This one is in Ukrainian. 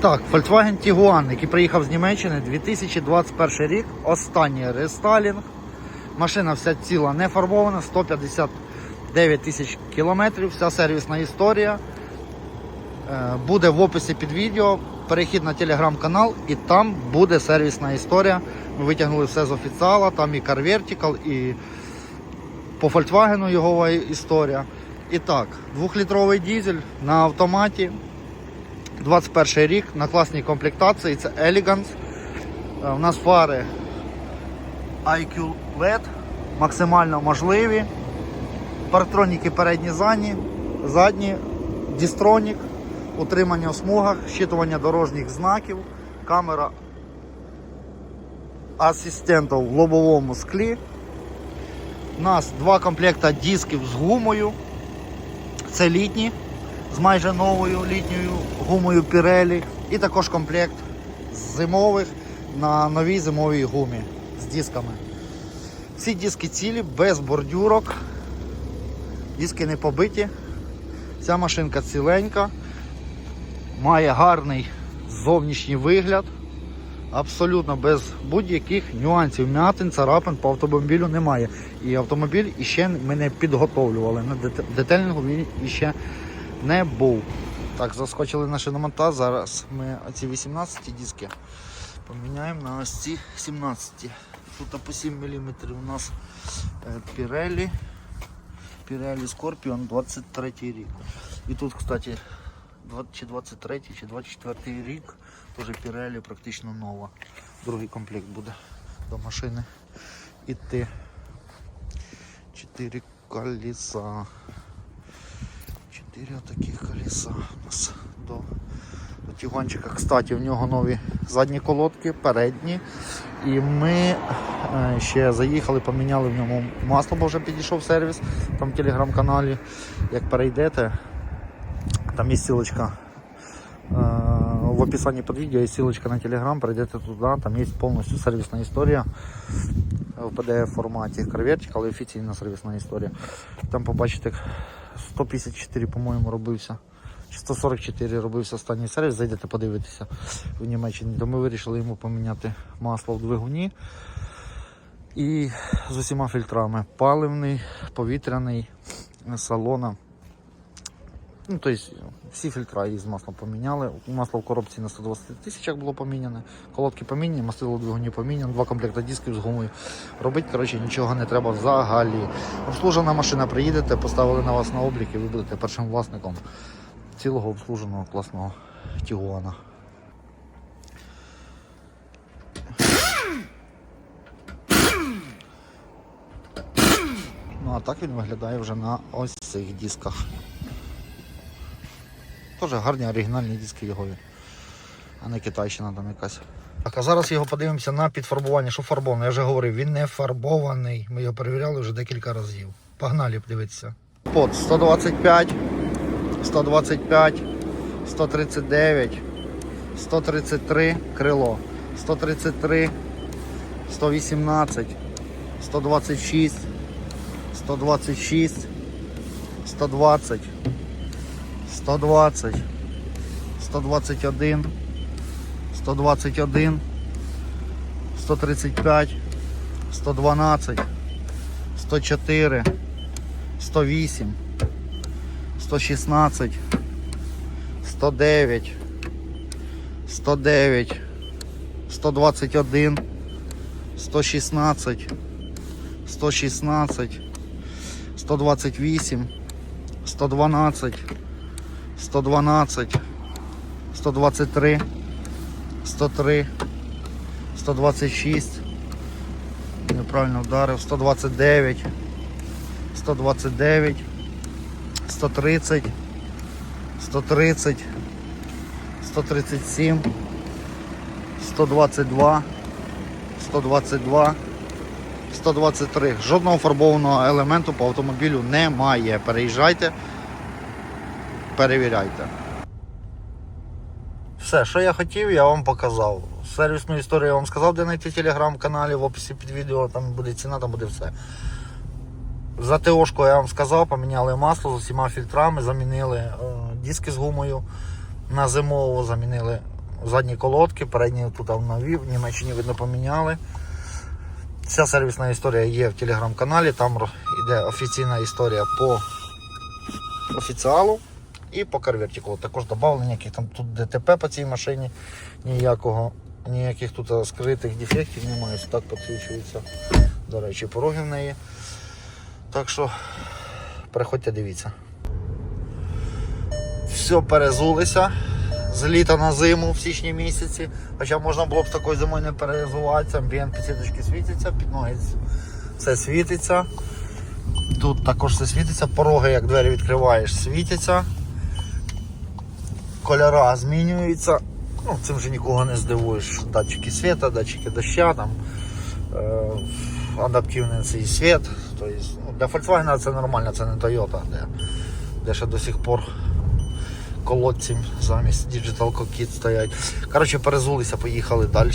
Так, Volkswagen Tiguan, який приїхав з Німеччини 2021 рік. Останній рестайлінг. Машина вся ціла не фарбована, 159 тисяч кілометрів, вся сервісна історія. Е, Буде в описі під відео. Перехід на телеграм-канал і там буде сервісна історія. Ми витягнули все з офіціала, там і Car Vertical, і по Volkswagen його історія. І так, двохлітровий дізель на автоматі. 21 рік на класній комплектації, це Elegance. Е, У нас фари IQ LED, максимально можливі. Парктроніки передні задні, задні, дістронік, утримання в смугах, щитування дорожніх знаків, камера асистентів в лобовому склі. У нас два комплекта дисків з гумою. Це літні з майже новою літньою гумою Pirelli. І також комплект зимових на новій зимовій гумі з дисками. Всі диски цілі, без бордюрок. Диски не побиті. Ця машинка ціленька, має гарний зовнішній вигляд. Абсолютно без будь-яких нюансів, м'ятин, царапин по автомобілю немає. І автомобіль іще ми не підготовлювали. На дете- детельного він іще не був. Так, заскочили на шиномонтаж. Зараз ми оці 18 диски поміняємо на ось ці 17. Тут по 7 мм у нас е, Pirelli. Pirelli Scorpion 23 рік. І тут, кстати, 20 чи 23 чи 24 рік. Теж Pirelli практично нова. Другий комплект буде до машини іти. 4 колеса. 4 таких колеса у нас до, до Тігончика. Кстати, в нього нові задні колодки, передні. І ми е, ще заїхали, поміняли в ньому масло, бо вже підійшов сервіс там в телеграм-каналі. Як перейдете, там є ссылочка е, в описанні під відео є ссылочка на телеграм, перейдете туди, там є повністю сервісна історія в PDF форматі Carvertic, але офіційна сервісна історія. Там побачите 154, по-моєму, робився. Чи 144 робився останній сервіс, зайдете подивитися в Німеччині. То ми вирішили йому поміняти масло в двигуні і з усіма фільтрами. Паливний, повітряний, салона. Ну, тобто всі фільтра із маслом поміняли. Масло в коробці на 120 тисячах було поміняне, колодки поміняні, мастило двигуні поміняно, два комплекти дисків з гумою. Робити коротше, нічого не треба взагалі. Обслужена машина, приїдете, поставили на вас на облік і ви будете першим власником цілого обслуженого класного Тігуана. Ну а так він виглядає вже на ось цих дисках. Теж гарні оригінальні диски його, а не китайщина там якась. Так, а зараз його подивимося на підфарбування, що фарбоване. Я вже говорив, він не фарбований. Ми його перевіряли вже декілька разів. Погнали подивитися. Под 125, 125, 139, 133 крило, 133, 118, 126, 126, 120. 120, 121, 121, 135, 112, 104, 108, 116, 109, 109, 121, 116, 116, 128, 112, 112, 123, 103, 126, неправильно вдарив, 129, 129, 130, 130, 137, 122, 122, 123. Жодного фарбованого елементу по автомобілю немає. Переїжджайте перевіряйте. Все, що я хотів, я вам показав. Сервісну історію я вам сказав, де знайти телеграм-каналі, в описі під відео, там буде ціна, там буде все. За ТОшку я вам сказав, поміняли масло з усіма фільтрами, замінили е, диски з гумою на зимову, замінили задні колодки, передні тут нові, в Німеччині видно поміняли. Вся сервісна історія є в телеграм-каналі, там йде офіційна історія по офіціалу і по карвертику. Також додали ніяких там тут ДТП по цій машині, ніякого, ніяких тут скритих дефектів немає, так підсвічується. До речі, пороги в неї. Так що переходьте, дивіться. Все перезулися з літа на зиму в січні місяці. Хоча можна було б з такою зимою не перезуватися, амбієнт підсвіточки світиться, під ноги все світиться. Тут також все світиться, пороги, як двері відкриваєш, світяться. Кольора змінюються. Ну, цим вже нікого не здивуєш. Датчики світа, датчики доща, там, е, адаптивний цей світ. Тобто, для Volkswagen це нормально, це не Toyota, де, де ще до сих пор колодці замість Digital Cockpit стоять. Коротше, перезулися, поїхали далі.